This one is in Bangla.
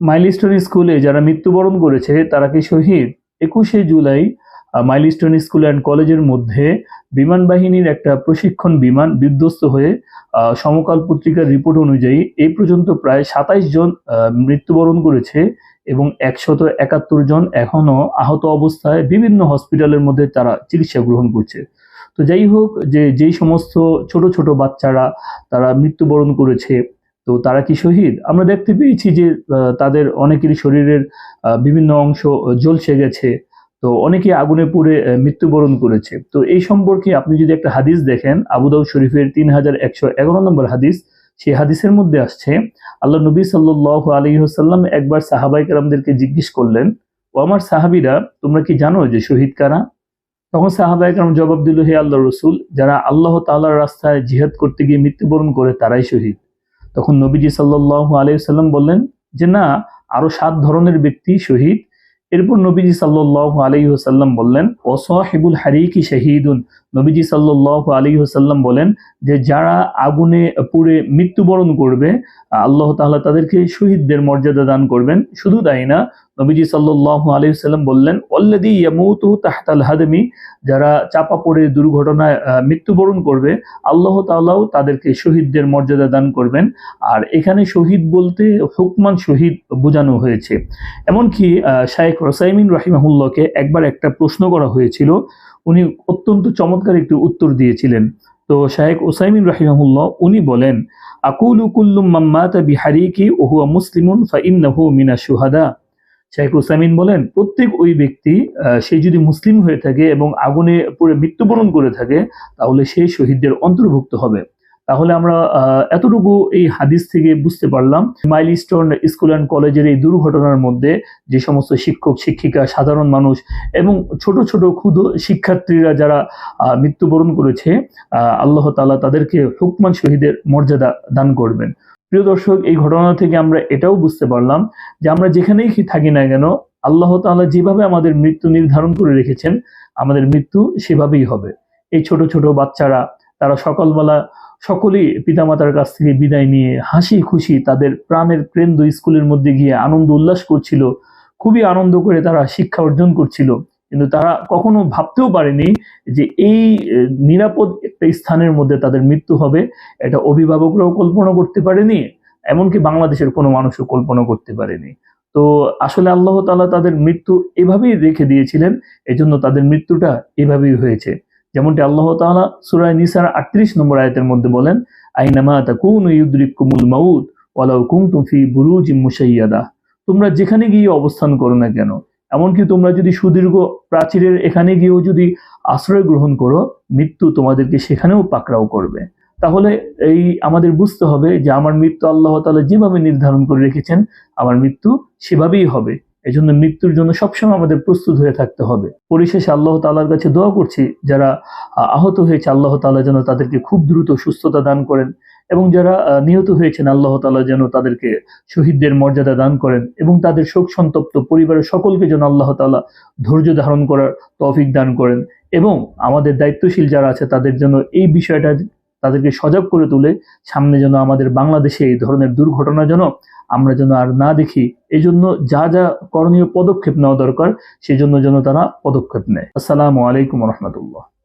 মাইলস্টোন স্কুলে যারা মৃত্যুবরণ করেছে, তারা কি শহীদ? একুশে জুলাই মাইলস্টোন স্কুল অ্যান্ড কলেজের মধ্যে বিমান বাহিনীর একটা প্রশিক্ষণ বিমান বিধ্বস্ত হয়ে সমকাল পত্রিকার রিপোর্ট অনুযায়ী এই পর্যন্ত প্রায় সাতাইশ জন মৃত্যুবরণ করেছে এবং একশত একাত্তর জন এখনও আহত অবস্থায় বিভিন্ন হসপিটালের মধ্যে তারা চিকিৎসা গ্রহণ করছে। তো যাই হোক, যে, যেই সমস্ত ছোট ছোট বাচ্চারা তারা মৃত্যুবরণ করেছে তো তারা কি শহীদ? আমরা দেখতে পেয়েছি যে তাদের অনেকেরই শরীরের বিভিন্ন অংশ জ্বলসে গেছে। তো অনেকে আগুনে পুড়ে মৃত্যুবরণ করেছে। তো এই সম্পর্কে আপনি যদি একটা হাদিস দেখেন আবুদাউ শরীফের তিন হাজার একশো এগারো নম্বর হাদিস, সেই হাদিসের মধ্যে আসছে, আল্লাহ নবী সাল্লাহ আলী হাসাল্লাম একবার সাহাবাই কালামদেরকে জিজ্ঞেস করলেন, ও আমার সাহাবিরা, তোমরা কি জানো যে শহীদ কারা? তখন সাহাবাই কালাম জবাব দিল, হে আল্লাহ রসুল, যারা আল্লাহ তাআলার রাস্তায় জিহাদ করতে গিয়ে মৃত্যুবরণ করে তারাই শহীদ। তখন নবীজি সাল্লাহ আলাইসাল্লাম বললেন যে, না, আরও সাত ধরনের ব্যক্তি শহীদ। এরপর নবীজি সাল্লাহ আলাইহি হোসাল্লাম বললেন ওসাহিবুল হারিকি শাহিদুন। নবীজি সাল্লাহ আলাইহি হোসাল্লাম বলেন যে, যারা আগুনে পুড়ে মৃত্যুবরণ করবে, আল্লাহ তাহলে তাদেরকে শহীদদের মর্যাদা দান করবেন। শুধু তাই না নবীজি সাল্লাহ আলাইহি সাল্লাম বললেন অল্লাদি ইয়ামুতু তাহতাল হাদমি যারা চাপা পড়ে দুর্ঘটনায় মৃত্যুবরণ করবে, আল্লাহ তাআলাও তাদেরকে শহীদদের মর্যাদা দান করবেন। আর এখানে শহীদ বলতে হুকমান শহীদ বোঝানো হয়েছে। এমনকি শায়েখ রসাইমিন রাহিমাহুল্লাহকে একবার একটা প্রশ্ন করা হয়েছিল। উনি অত্যন্ত চমৎকার একটি উত্তর দিয়েছিলেন। তো শায়েখ ওসাইমিন রাহিমাহুল্লাহ, উনি বলেন, আকুলু কুল্লুম মাম্মাতা বিহারিকি ওহুয়া মুসলিমুন ফাইন্নাহু মিনা সুহাদা শাইখ ওসামিন বলেন, প্রত্যেক ওই ব্যক্তি সে যদি মুসলিম হয়ে থাকে এবং আগুনে পুড়ে মৃত্যুবরণ করে থাকে, তাহলে সে শহীদদের অন্তর্ভুক্ত হবে। তাহলে আমরা এতটুকু এই হাদিস থেকে বুঝতে পারলাম মাইল মাইলস্টোন স্কুল অ্যান্ড কলেজের এই দুর্ঘটনার মধ্যে যে সমস্ত শিক্ষক, শিক্ষিকা, সাধারণ মানুষ এবং ছোট ছোট ক্ষুদ শিক্ষার্থীরা যারা মৃত্যুবরণ করেছে আল্লাহ তাআলা তাদেরকে হুকমান শহীদের মর্যাদা দান করবেন। প্রিয় দর্শক, এই ঘটনা থেকে আমরা এটাও বুঝতে পারলাম যে আমরা যেখানেই কি থাকি না কেন, আল্লাহ তাআলা যেভাবে আমাদের মৃত্যু নির্ধারণ করে রেখেছেন, আমাদের মৃত্যু সেভাবেই হবে। এই ছোট ছোট বাচ্চারা, তারা সকালবেলা সকলেই পিতামাতার কাছ থেকে বিদায় নিয়ে হাসি খুশি তাদের প্রাণের কেন্দ্র স্কুলের মধ্যে গিয়ে আনন্দ উল্লাস করছিল, খুবই আনন্দ করে তারা শিক্ষা অর্জন করছিল। কিন্তু তারা কখনো ভাবতেও পারেনি যে এই নিরাপদ একটা স্থানের মধ্যে তাদের মৃত্যু হবে। এটা অভিভাবকরাও কল্পনা করতে পারেনি, এমনকি বাংলাদেশের কোনো মানুষও কল্পনা করতে পারেনি। তো আসলে আল্লাহ তাআলা তাদের মৃত্যু এভাবেই রেখে দিয়েছিলেন, এজন্য তাদের মৃত্যুটা এভাবেই হয়েছে। যেমনটি আল্লাহ তাআলা সূরা নিসার 38 নম্বর আয়তের মধ্যে বলেন আইনামা তাকুনু ইউদরিকুমুল মাউত, ওয়ালাউ কুনতুম ফি বুরুজিম মুশাইয়াদা। তোমরা যেখানে গিয়ে অবস্থান করো না কেন এমনকি তোমরা যদি সুদীর্ঘ প্রাচীরের এখানে গিয়েও যদি আশ্রয় গ্রহণ করো, মৃত্যু তোমাদেরকে সেখানেও পাকড়াও করবে। তাহলে এই আমাদের বুঝতে হবে যে, আমার মৃত্যু আল্লাহ তালা যেভাবে নির্ধারণ করে রেখেছেন, আমার মৃত্যু সেভাবেই হবে। এজন্য মৃত্যুর জন্য সবসময় আমাদের প্রস্তুত হয়ে থাকতে হবে। পরিশেষে আল্লাহ তাআলার কাছে দোয়া করছি, যারা আহত হয়েছে, আল্লাহ তাআলা যেন তাদেরকে খুব দ্রুত সুস্থতা দান করেন এবং যারা নিহত হয়েছেন, আল্লাহ তাআলা যেন তাদেরকে শহীদদের মর্যাদা দান করেন এবং তাদের শোক সন্তপ্ত পরিবারের সকলকে যেন আল্লাহ তাআলা ধৈর্য ধারণ করার তৌফিক দান করেন এবং আমাদের দায়িত্বশীল যারা আছে, তাদের জন্য এই বিষয়টা তাদেরকে সজাগ করে তুলে সামনে যেন আমাদের বাংলাদেশে এই ধরনের দুর্ঘটনা যেন আমরা যেন আর না দেখি এই জন্য যা যা করণীয় পদক্ষেপ নেওয়া দরকার, সেজন্য যেন তারা পদক্ষেপ নেয়। আসসালামু আলাইকুম রহমতুল্লাহ।